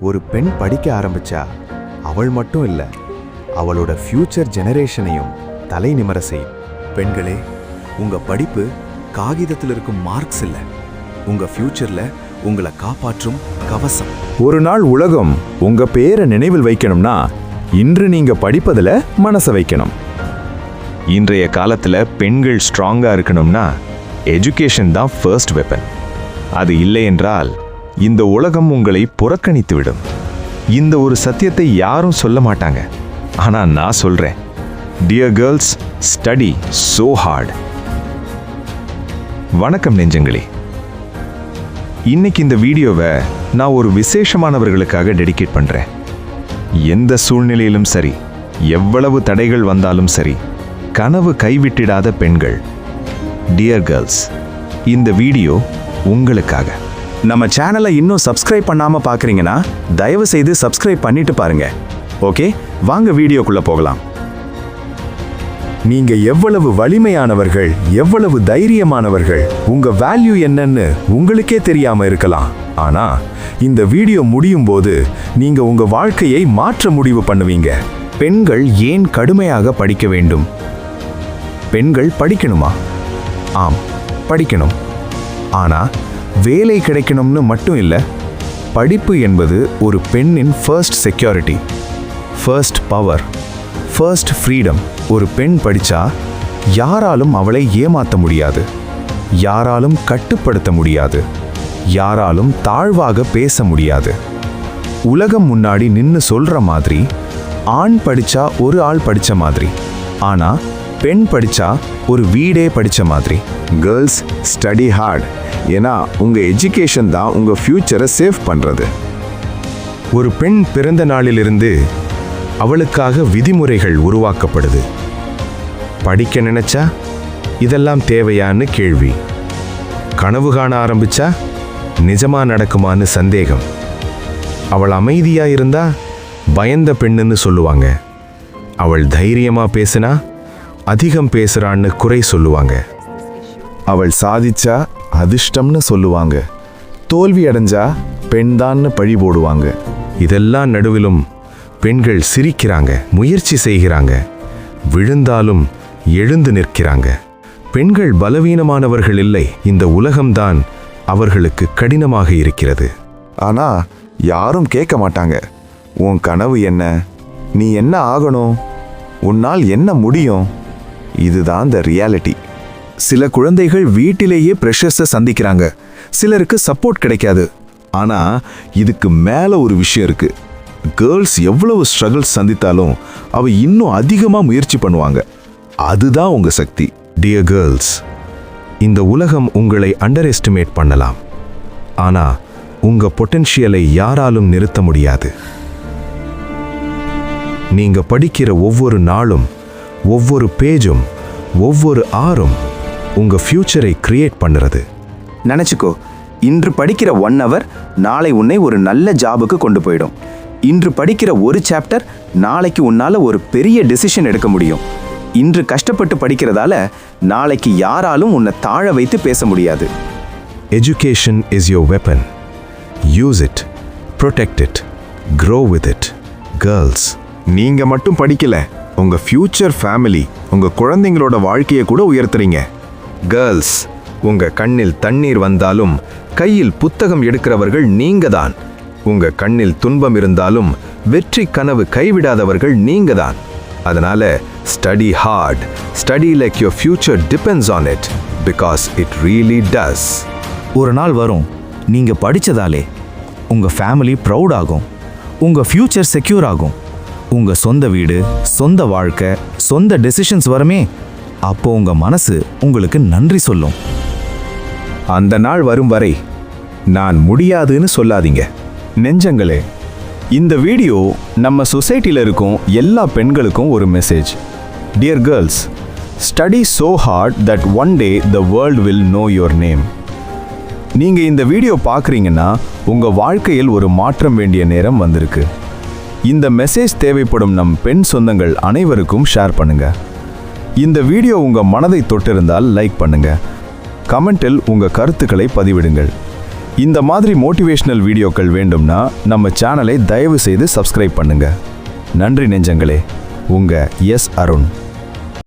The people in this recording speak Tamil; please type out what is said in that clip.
ஒரு பெண் படிக்க ஆரம்பிச்சா அவள் மட்டும் இல்லை அவளோட ஃபியூச்சர் ஜெனரேஷனையும் தலை நிமர செய்யும் பெண்களே உங்க படிப்பு காகிதத்தில் இருக்கும் மார்க்ஸ் இல்ல. உங்க ஃப்யூச்சர்ல உங்களை காப்பாற்றும் கவசம். ஒரு நாள் உலகம் உங்க பேரை நினைவில் வைக்கணும்னா இன்று நீங்க படிப்பதுல மனசை வைக்கணும். இன்றைய காலத்துல பெண்கள் ஸ்ட்ராங்கா இருக்கணும்னா எஜுகேஷன் தான் ஃபர்ஸ்ட் வெப்பன் அது இல்லை என்றால் இந்த உலகம் உங்களை புறக்கணித்து விடும் இந்த ஒரு சத்தியத்தை யாரும் சொல்ல மாட்டாங்க. ஆனால் நான் சொல்கிறேன் dear girls study so hard வணக்கம் நெஞ்சங்களே. இன்னைக்கு இந்த வீடியோவை நான் ஒரு விசேஷமானவர்களுக்காக டெடிகேட் பண்றேன். எந்த சூழ்நிலையிலும் சரி எவ்வளவு தடைகள் வந்தாலும் சரி கனவு கைவிட்டிடாத பெண்கள். டியர் கேர்ள்ஸ் இந்த வீடியோ உங்களுக்காக. நம்ம சேனலை இன்னும் சப்ஸ்கிரைப் பண்ணாமல் பார்க்குறீங்கன்னா தயவு செய்து சப்ஸ்கிரைப் பண்ணிட்டு பாருங்க. ஓகே வாங்க வீடியோக்குள்ள போகலாம். நீங்க எவ்வளவு வலிமையானவர்கள் எவ்வளவு தைரியமானவர்கள் உங்க வேல்யூ என்னன்னு உங்களுக்கே தெரியாம இருக்கலாம். ஆனா இந்த வீடியோ முடியும் போது நீங்க உங்க வாழ்க்கையை மாற்ற முடிவு பண்ணுவீங்க. பெண்கள் ஏன் கடுமையாக படிக்க வேண்டும்? பெண்கள் படிக்கணுமா? ஆம் படிக்கணும். ஆனா வேலை கிடைக்கணும்னு மட்டும் இல்லை படிப்பு என்பது ஒரு பெண்ணின் first security first power first freedom ஒரு பெண் படித்தா யாராலும் அவளை ஏமாற்ற முடியாது யாராலும் கட்டுப்படுத்த முடியாது யாராலும் தாழ்வாக பேச முடியாது. உலகம் முன்னாடி நின்று சொல்கிற மாதிரி ஆண் படித்தா ஒரு ஆள் படித்த மாதிரி. ஆனால் பெண் படித்தா ஒரு வீடே படித்த மாதிரி. கேர்ள்ஸ் ஸ்டடி ஹார்ட் ஏன்னா உங்கள் எஜுகேஷன் தான் உங்கள் ஃப்யூச்சரை சேவ் பண்ணுறது ஒரு பெண் பிறந்த நாளிலிருந்து அவளுக்காக விதிமுறைகள் உருவாக்கப்படுது. படிக்க நினைச்சா இதெல்லாம் தேவையான்னு கேள்வி. கனவு காண ஆரம்பிச்சா நிஜமா நடக்குமான்னு சந்தேகம். அவள் அமைதியா இருந்தா பயந்த பெண்ணுன்னு சொல்லுவாங்க. அவள் தைரியமா பேசினா அதிகம் பேசுறான்னு குறை சொல்லுவாங்க. அவள் சாதிச்சா அதிர்ஷ்டம்னு சொல்லுவாங்க. தோல்வி அடைஞ்சா பெண்தான்னு பழி போடுவாங்க. இதெல்லாம் நடுவிலும் பெண்கள் சிரிக்கிறாங்க முயற்சி செய்கிறாங்க விழுந்தாலும் எழுந்து நிற்கிறாங்க. பெண்கள் பலவீனமானவர்கள் இல்லை இந்த உலகம்தான் அவர்களுக்கு கடினமாக இருக்கிறது. ஆனா யாரும் கேட்க மாட்டாங்க. உன் கனவு என்ன? நீ என்ன ஆகணும்? உன்னால் என்ன முடியும்? இதுதான் த ரியாலிட்டி சில குழந்தைகள் வீட்டிலேயே ப்ரெஷர்ஸை சந்திக்கிறாங்க. சிலருக்கு சப்போர்ட் கிடைக்காது. ஆனால் இதுக்கு மேலே ஒரு விஷயம் இருக்குது கேர்ள்ஸ் எவ்வளவு ஸ்ட்ரகிள்ஸ் சந்தித்தாலும் அவ இன்னும் அதிகமாக முயற்சி பண்ணுவாங்க. அதுதான் உங்கள் சக்தி. டியர் கேர்ள்ஸ் இந்த உலகம் உங்களை அண்டர் எஸ்டிமேட் பண்ணலாம். ஆனால் உங்கள் பொட்டென்ஷியலை யாராலும் நிறுத்த முடியாது. நீங்கள் படிக்கிற ஒவ்வொரு நாளும் ஒவ்வொரு பேஜும் ஒவ்வொரு ஆறும் உங்க ஃபியூச்சரை கிரியேட் பண்ணுறது. நினச்சிக்கோ இன்று படிக்கிற ஒன் ஹவர் நாளை உன்னை ஒரு நல்ல ஜாபுக்கு கொண்டு போயிடும். இன்று படிக்கிற ஒரு சாப்டர் நாளைக்கு உன்னால ஒரு பெரிய டெசிஷன் எடுக்க முடியும். இன்று கஷ்டப்பட்டு படிக்கிறதால நாளைக்கு யாராலும் உன்னை தாழ வைத்து பேச முடியாது. Education is your weapon use it protect it grow with it girls நீங்க மட்டும் படிக்கல. உங்க ஃபியூச்சர் ஃபேமிலி உங்க குழந்தைங்களோட வாழ்க்கையை கூட உயர்த்துறீங்க. கேர்ள்ஸ் உங்க கண்ணில் தண்ணீர் வந்தாலும் கையில் புத்தகம் எடுக்கிறவர்கள் நீங்க தான் உங்க கண்ணில் துன்பம் இருந்தாலும் வெற்றி கனவு கைவிடாதவர்கள் நீங்க தான் அதனால study hard study like your future depends on it because it really does ஒரு நாள் வரும் நீங்க படிச்சதாலே உங்க ஃபேமிலி ப்ரௌட் ஆகும். உங்க ஃபியூச்சர் செக்யூர் ஆகும். உங்க சொந்த வீடு சொந்த வாழ்க்கை சொந்த டெசிஷன்ஸ் வருமே. அப்போ உங்க மனசு உங்களுக்கு நன்றி சொல்லும். அந்த நாள் வரும் வரை நான் முடியாதுன்னு சொல்லாதீங்க. நெஞ்சங்களே இந்த வீடியோ நம்ம சொசைட்டியில் இருக்கும் எல்லா பெண்களுக்கும் ஒரு message dear girls study so hard that one day the world will know your name நீங்கள் இந்த வீடியோ பார்க்குறீங்கன்னா உங்கள் வாழ்க்கையில் ஒரு மாற்றம் வேண்டிய நேரம் வந்திருக்கு. இந்த மெசேஜ் தேவைப்படும் நம் பெண் சொந்தங்கள் அனைவருக்கும் ஷேர் பண்ணுங்க. இந்த வீடியோ உங்கள் மனதை தொட்டிருந்தால் லைக் பண்ணுங்க. கமெண்டில் உங்கள் கருத்துக்களை பதிவிடுங்கள். இந்த மாதிரி மோட்டிவேஷனல் வீடியோக்கள் வேண்டும்னா நம்ம சேனலை தயவு செய்து சப்ஸ்கிரைப் பண்ணுங்க. நன்றி நெஞ்சங்களே. உங்க எஸ் அருண்.